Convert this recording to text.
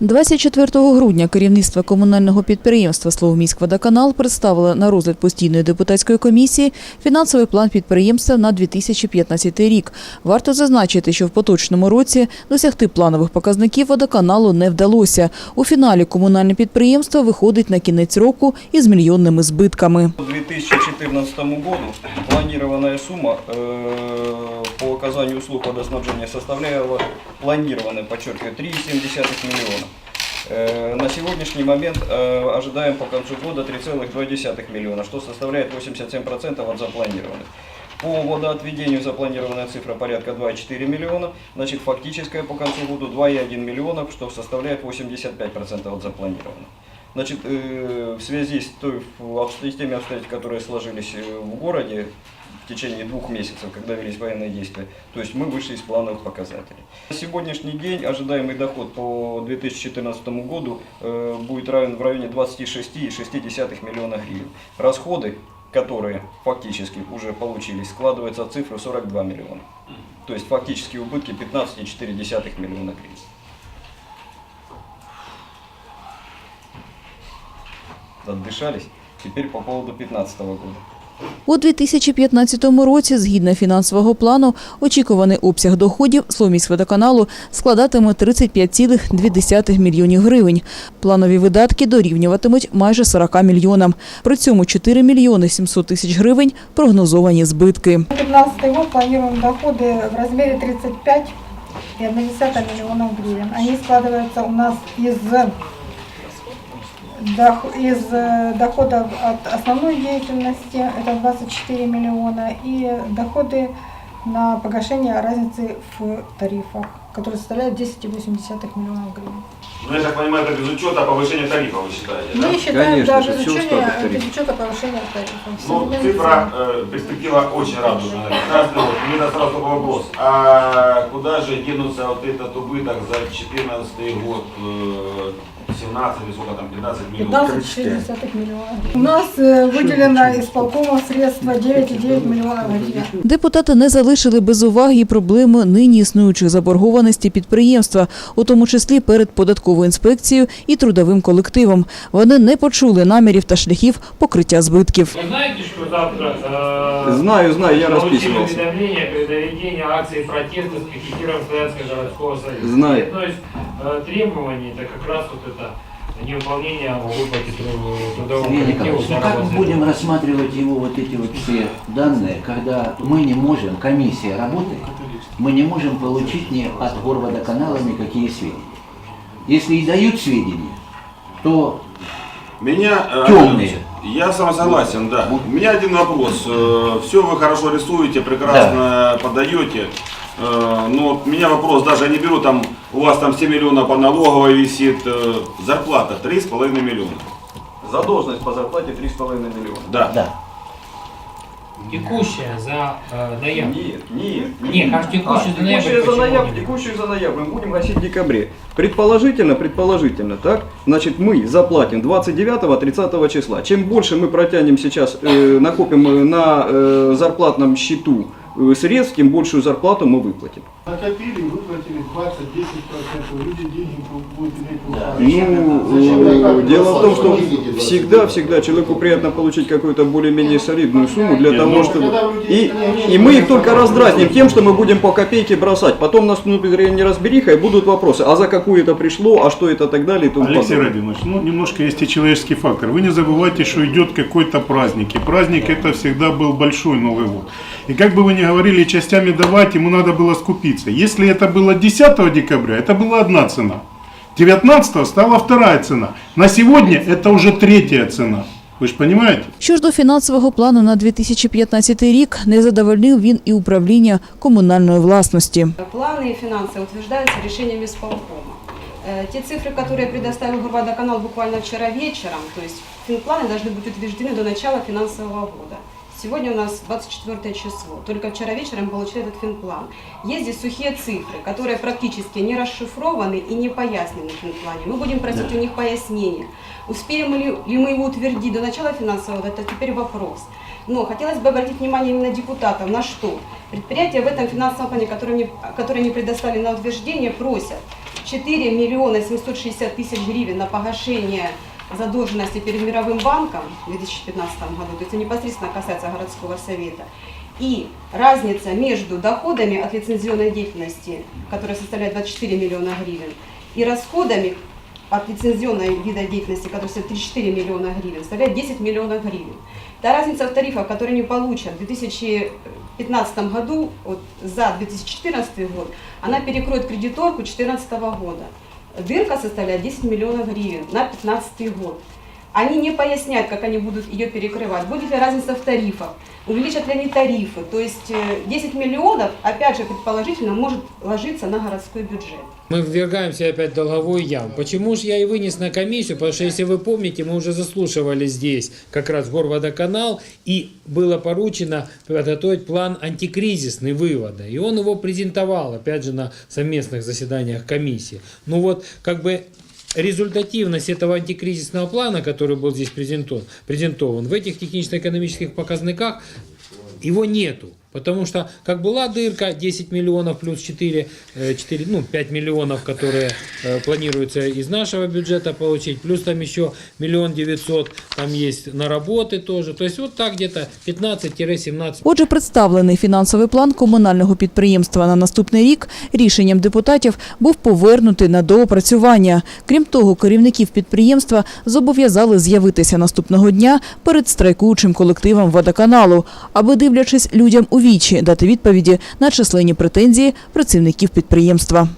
24 грудня керівництво комунального підприємства «Словоміськводоканал» представило на розгляд постійної депутатської комісії фінансовий план підприємства на 2015 рік. Варто зазначити, що в поточному році досягти планових показників водоканалу не вдалося. У фіналі комунальне підприємство виходить на кінець року із мільйонними збитками. К 2014 году планированная сумма э, по оказанию услуг водоснабжения составляла планированная, подчеркиваю, 3,7 миллиона. Э, На сегодняшний момент э, ожидаем по концу года 3,2 миллиона, что составляет 87% от запланированных. По водоотведению запланированная цифра порядка 2,4 миллиона, значит фактическая по концу года 2,1 миллиона, что составляет 85% от запланированного. Значит, э, в связи с, той, с теми обстоятельствами, которые сложились в городе в течение двух месяцев, когда велись военные действия, то есть мы вышли из плановых показателей. На сегодняшний день ожидаемый доход по 2014 году э, будет равен в районе 26,6 миллиона гривен. Расходы, которые фактически уже получились, складываются в цифру 42 миллиона. То есть фактически убытки 15,4 миллиона гривен. Отдышались. Теперь по поводу 2015 года. У 2015 році, згідно фінансового плану, очікуваний обсяг доходів Словміськводоканалу складатиме 35,2 мільйонів гривень. Планові видатки дорівнюватимуть майже 40 мільйонам. При цьому 4 мільйони 700 тисяч гривень прогнозовані збитки. 2015 год планируем доходы в размере 35 и 1 миллионов гривен. Они у нас дох- из э, доходов от основной деятельности, это 24 миллиона, и доходы на погашение разницы в тарифах, которые составляют 10,8 миллионов гривен. Ну, я так понимаю, это без учета повышения тарифа вы считаете, да? Мы считаем, Конечно, да, это без всё учета, остаток тарифа. без учета повышения тарифов. Ну, Современные цифра, цены. э, перспектива очень радужная. 15 год. У меня сразу такой вопрос. А куда же денутся вот этот убыток за 14 год, э, 17 или сколько там, 15 миллионов? 15,6 миллионов. У нас э, выделено исполкома средства 9,9 миллионов гривен. Депутати не залишили без уваги і проблеми нині існуючих заборгованості підприємства, у тому числі перед податковою інспекцією і трудовим колективом. Вони не почули намірів та шляхів покриття збитків. Вы знаете, что завтра э, Знаю, знаю, я получили расписывался. уведомление о проведении акции протеста с пикетированием Славянского городского союза. Знаю. И Одно из э, требований это как раз вот это невыполнение выплаты тру- трудового Сергей коллективу Николаевич, ну как мы заработной будем платы. рассматривать его вот эти вот все данные, когда мы не можем, комиссия работает, мы не можем получить ни от горводоканала никакие сведения. Если и дают сведения, то Меня... э, Темные. Я с вами согласен, да. У меня один вопрос. Все вы хорошо рисуете, прекрасно подаете. Э, Но у меня вопрос, даже я не беру там, у вас там 7 миллионов по налоговой висит, э, зарплата 3,5 миллиона. Задолженность по зарплате 3,5 миллиона. Да. да. Текущая за э, ноябрь. Нет, нет. Не, как текущую за ноябрь, текущую за ноябрь, текущую за ноябрь мы будем гасить в декабре. Предположительно, предположительно, так? Значит, мы заплатим 29-30 числа. Чем больше мы протянем сейчас, э, накопим э, на э, зарплатном счету э, средств, тем большую зарплату мы выплатим. Накопили, выплатили 20-10%, люди деньги будут иметь в руках. Ну, дело в том, что всегда, всегда человеку приятно получить какую-то более-менее солидную сумму для Нет, того, ну, чтобы... И, и мы их только раздразним тем, что мы будем по копейке бросать. Потом наступит неразбериха и будут вопросы, а за какую это пришло, а что это так далее и тому Алексей подобное. Родинович, ну немножко есть и человеческий фактор. Вы не забывайте, что идет какой-то праздник. И праздник это всегда был большой Новый год. И как бы вы ни говорили частями давать, ему надо было скупиться. Если это было 10 декабря, это была одна цена. 19 стала вторая цена. На сегодня это уже третья цена. Вы же понимаете? Що ж до фінансового плану на 2015 рік, не задовольнив він і управління комунальної власності. Планы и финансы утверждаются решением исполкома. Э, Те цифры, которые предоставил Горводоканал буквально вчера вечером, то есть финпланы должны быть утверждены до начала финансового года. Сегодня у нас 24 число. Только вчера вечером получили этот финплан. Есть здесь сухие цифры, которые практически не расшифрованы и не пояснены в финплане. Мы будем просить у них пояснения. Успеем ли, ли мы его утвердить до начала финансового года, это теперь вопрос. Но хотелось бы обратить внимание именно депутатов на что. Предприятия в этом финансовом плане, который, мне, который они предоставили на утверждение, просят 4 миллиона 760 тысяч гривен на погашение задолженности перед Мировым банком в 2015 году, то есть непосредственно касается городского совета, и разница между доходами от лицензионной деятельности, которая составляет 24 миллиона гривен, и расходами от лицензионной вида деятельности, которая составляет 34 миллиона гривен, составляет 10 миллионов гривен. Та разница в тарифах, которые они получат в 2015 году вот, за 2014 год, она перекроет кредиторку 2014 года. Дырка составляет 10 миллионов гривен на 2015 год. Они не поясняют, как они будут ее перекрывать. Будет ли разница в тарифах, увеличат ли они тарифы. То есть э, 10 миллионов, опять же, предположительно, может ложиться на городской бюджет. Мы ввергаемся опять в долговую яму. Почему же я и вынес на комиссию? Потому что, если вы помните, мы уже заслушивали здесь как раз Горводоканал, и было поручено подготовить план антикризисный вывода. И он его презентовал, опять же, на совместных заседаниях комиссии. Ну вот, как бы результативность этого антикризисного плана, который был здесь презентован, презентован в этих технично-экономических показниках, его нету. Потому что как была дырка 10 миллионов плюс 4, э, 4 ну 5 миллионов, которые э, планируется из нашего бюджета получить, плюс там еще миллион девятьсот там есть на работы тоже. То есть вот так где-то 15-17 Отже, представлений фінансовий план комунального підприємства на наступний рік рішенням депутатів був повернутий на доопрацювання. Крім того, керівників підприємства зобов'язали з'явитися наступного дня перед страйкуючим колективом водоканалу, аби дивлячись людям у вічі, дати відповіді на численні претензії працівників підприємства.